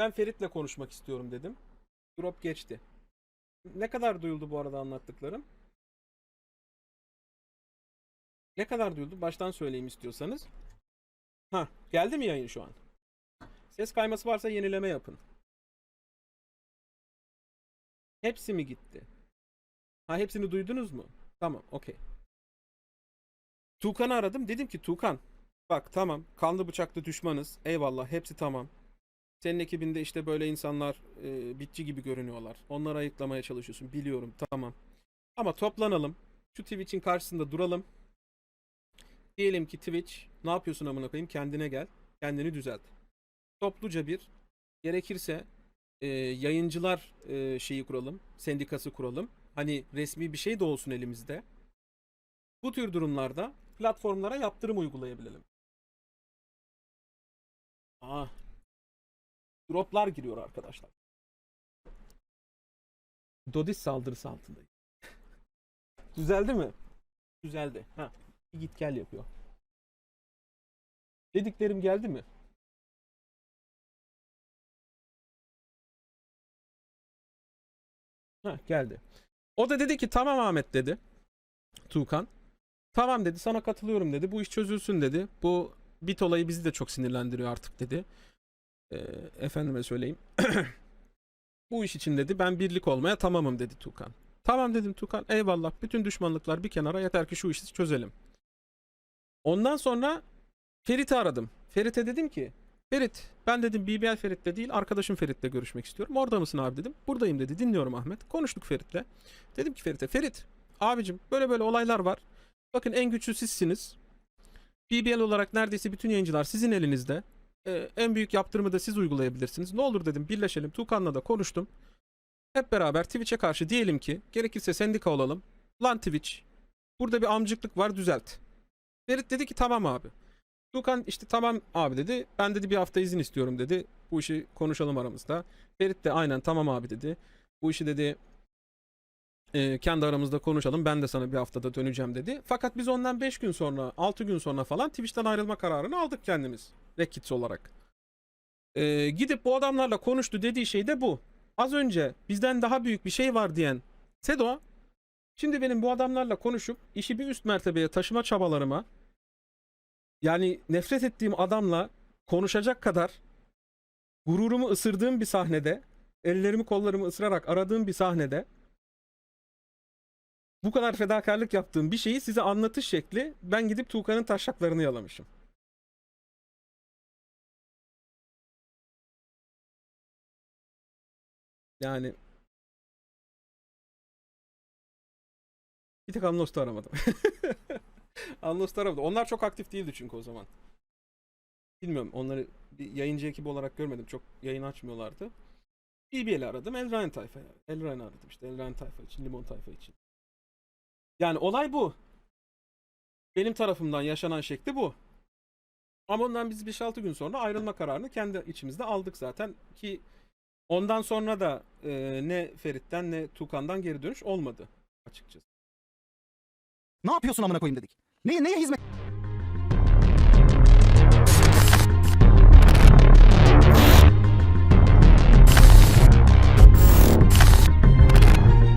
Ben Ferit'le konuşmak istiyorum dedim. Drop geçti. Ne kadar duyuldu bu arada anlattıklarım? Ne kadar duyuldu? Baştan söyleyeyim istiyorsanız. Ha, geldi mi yayın şu an? Ses kayması varsa yenileme yapın. Hepsi mi gitti? Ha hepsini duydunuz mu? Tamam, okey. Tuğkan'ı aradım. Dedim ki Tuğkan bak tamam kanlı bıçaklı düşmanız. Eyvallah hepsi tamam. Senin ekibinde işte böyle insanlar e, bitçi gibi görünüyorlar. Onları ayıklamaya çalışıyorsun. Biliyorum tamam. Ama toplanalım. Şu Twitch'in karşısında duralım. Diyelim ki Twitch ne yapıyorsun amına koyayım kendine gel. Kendini düzelt. Topluca bir gerekirse e, yayıncılar e, şeyi kuralım. Sendikası kuralım. Hani resmi bir şey de olsun elimizde. Bu tür durumlarda platformlara yaptırım uygulayabilelim. Aa. Droplar giriyor arkadaşlar. Dodis saldırısı altındayım. Düzeldi mi? Düzeldi. Ha. Git gel yapıyor. Dediklerim geldi mi? Ha geldi. O da dedi ki tamam Ahmet dedi. Tuğkan. Tamam dedi sana katılıyorum dedi. Bu iş çözülsün dedi. Bu bit olayı bizi de çok sinirlendiriyor artık dedi. Ee, efendime söyleyeyim. Bu iş için dedi ben birlik olmaya tamamım dedi Tuğkan. Tamam dedim Tuğkan eyvallah bütün düşmanlıklar bir kenara yeter ki şu işi çözelim. Ondan sonra Ferit'i aradım. Ferit'e dedim ki Ferit ben dedim BBL Ferit'le değil arkadaşım Ferit'le görüşmek istiyorum. Orada mısın abi dedim. Buradayım dedi dinliyorum Ahmet. Konuştuk Ferit'le. Dedim ki Ferit'e Ferit abicim böyle böyle olaylar var. Bakın en güçlü sizsiniz. BBL olarak neredeyse bütün yayıncılar sizin elinizde. Ee, en büyük yaptırımı da siz uygulayabilirsiniz. Ne olur dedim birleşelim. Tuğkan'la da konuştum. Hep beraber Twitch'e karşı diyelim ki gerekirse sendika olalım. Lan Twitch burada bir amcıklık var düzelt. Ferit dedi ki tamam abi. Tuğkan işte tamam abi dedi. Ben dedi bir hafta izin istiyorum dedi. Bu işi konuşalım aramızda. Ferit de aynen tamam abi dedi. Bu işi dedi e, kendi aramızda konuşalım. Ben de sana bir haftada döneceğim dedi. Fakat biz ondan 5 gün sonra, 6 gün sonra falan Twitch'ten ayrılma kararını aldık kendimiz. Rekids olarak. E, gidip bu adamlarla konuştu dediği şey de bu. Az önce bizden daha büyük bir şey var diyen Sedo şimdi benim bu adamlarla konuşup işi bir üst mertebeye taşıma çabalarıma yani nefret ettiğim adamla konuşacak kadar gururumu ısırdığım bir sahnede ellerimi kollarımı ısırarak aradığım bir sahnede bu kadar fedakarlık yaptığım bir şeyi size anlatış şekli ben gidip Tuğkan'ın taşaklarını yalamışım. Yani bir tek Amlos'ta aramadım. Amlos'ta aramadım. Onlar çok aktif değildi çünkü o zaman. Bilmiyorum onları bir yayıncı ekibi olarak görmedim. Çok yayın açmıyorlardı. BBL'i aradım. Elrain tayfaya. Elrain'i aradım işte. Elrain tayfa için, Limon tayfa için. Yani olay bu. Benim tarafımdan yaşanan şekli bu. Ama ondan biz 5-6 gün sonra ayrılma kararını kendi içimizde aldık zaten ki ondan sonra da e, ne Ferit'ten ne Tukan'dan geri dönüş olmadı açıkçası. Ne yapıyorsun amına koyayım dedik. Neye, neye hizmet?